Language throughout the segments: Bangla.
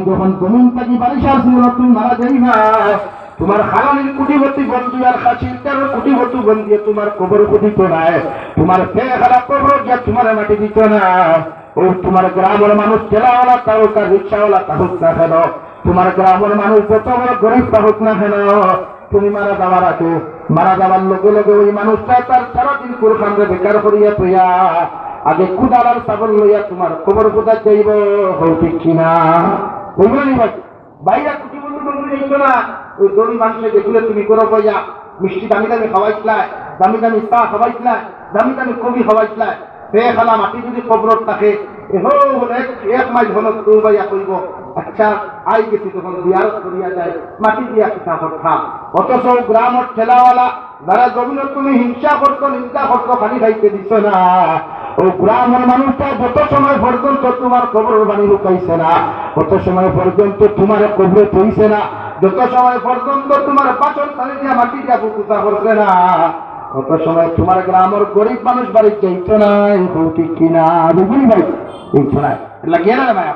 তুমি যখন জমিন থাকি বারিশা ছিল তুমি মারা যাইবা। তোমার খালানির কুটিপতি বন্ধু আর খাসির কুটিপতি বন্ধু তোমার কবর কুটি নাই। তোমার ফেয়ে খালা কবর গিয়া তোমার মাটি দিত না। ও তোমার গ্রামের মানুষ ঠেলাওয়ালা তাহুক আর রিক্সাওয়ালা তাহুক না কেন? তোমার গ্রামের মানুষ যত বড় গরিব তাহুক না কেন? তুমি মারা যাওয়ার আগে, মারা যাওয়ার লগে লগে ওই মানুষটা তার সারাদিন কুরখানরে বেকার করিয়া তুইয়া আগে কুদালার ছাগল লইয়া তোমার কবর কোথা যাইব। হৌ ঠিক কিনা? নি। ভাই বাইরা তুমি করো বইয়া মিষ্টি দামি দামি খাওয়াইছিলা দামি দামি চা খাওয়াইছিলা দামি দামি কবি খাওয়াইছিলা সে খালা মাটি যদি কবরত থাকে এক মাইল হলো তো বাইয়া কইব আচ্ছা আই গেছি তখন মাটি দিয়া কিতা কথা অথচ গ্রামর ঠেলাওয়ালা যারা জমিনত তুমি হিংসা করতো নিন্দা করতো খালি খাইতে দিছ না। ও গ্রামের মানুষটা যত সময় পর্যন্ত তোমার কবর বাণী লুকাইছে না কত সময় পর্যন্ত তোমার কবরে থইছে না, যত সময় পর্যন্ত তোমার পাচন পানি দিয়া মাটি দিয়া পুকুতা করছে না কত সময় তোমার গ্রামের গরিব মানুষ বাড়ি যাইতো না, এই ঠিক কিনা বুঝলি ভাই এইতো না। লাগিয়ে না ভাই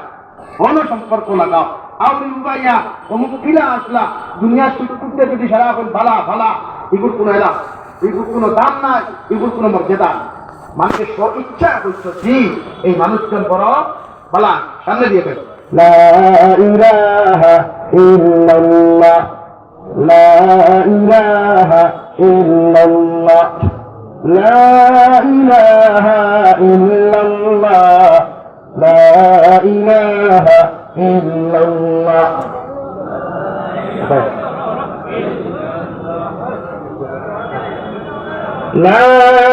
অন্য সম্পর্ক লাগাও। আউরি উবাইয়া, অমুক কিলা আসলা দুনিয়া সুটকুটতে যদি সারা ভালা ভালা এগুর কোনো এলা এগুর কোনো দাম নাই এগুর কোনো মর্যাদা নাই। মানুষের স্ব ইচ্ছা হইতো জি এই মানুষজন বড় ভালা সামনে দিয়ে দেবে لا إله إلا الله لا إله إلا الله لا إله إلا الله لا إله إلا الله لا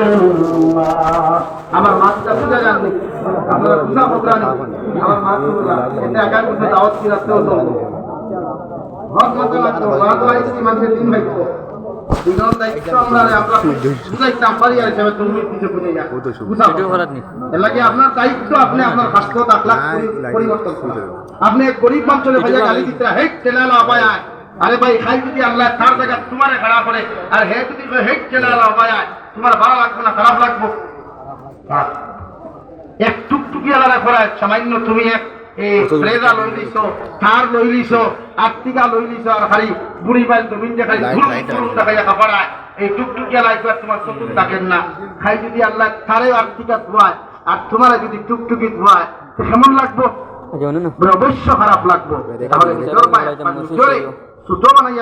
আপনার দায়িত্ব আপনি আপনার আপনি গরিব মানুষের ভাইয়া গালি দিতে আরে ভাই খাই যদি আল্লাহ তার জায়গা তোমার খারাপ করে আর হে যদি হেক চেলা আবায় তোমার ভালো লাগবে না খারাপ লাগবো করায়। সামান্য তুমি এক ফ্রেজা লই লিছ থার লই লিছ আর্টিকা লই লিছ আর খালি বুড়ি বাইল জমিন দেখাই ধুরুম দেখাইয়া এই টুকটুকি আলাই কর তোমার চতুর থাকেন না। খাই যদি আল্লাহ থারে আর্টিকা ধোয়ায় আর তোমার যদি টুকটুকি ধোয়ায় তো কেমন লাগবো? অবশ্য খারাপ লাগবো। তাহলে নিজের পায়ে সুতো বানাই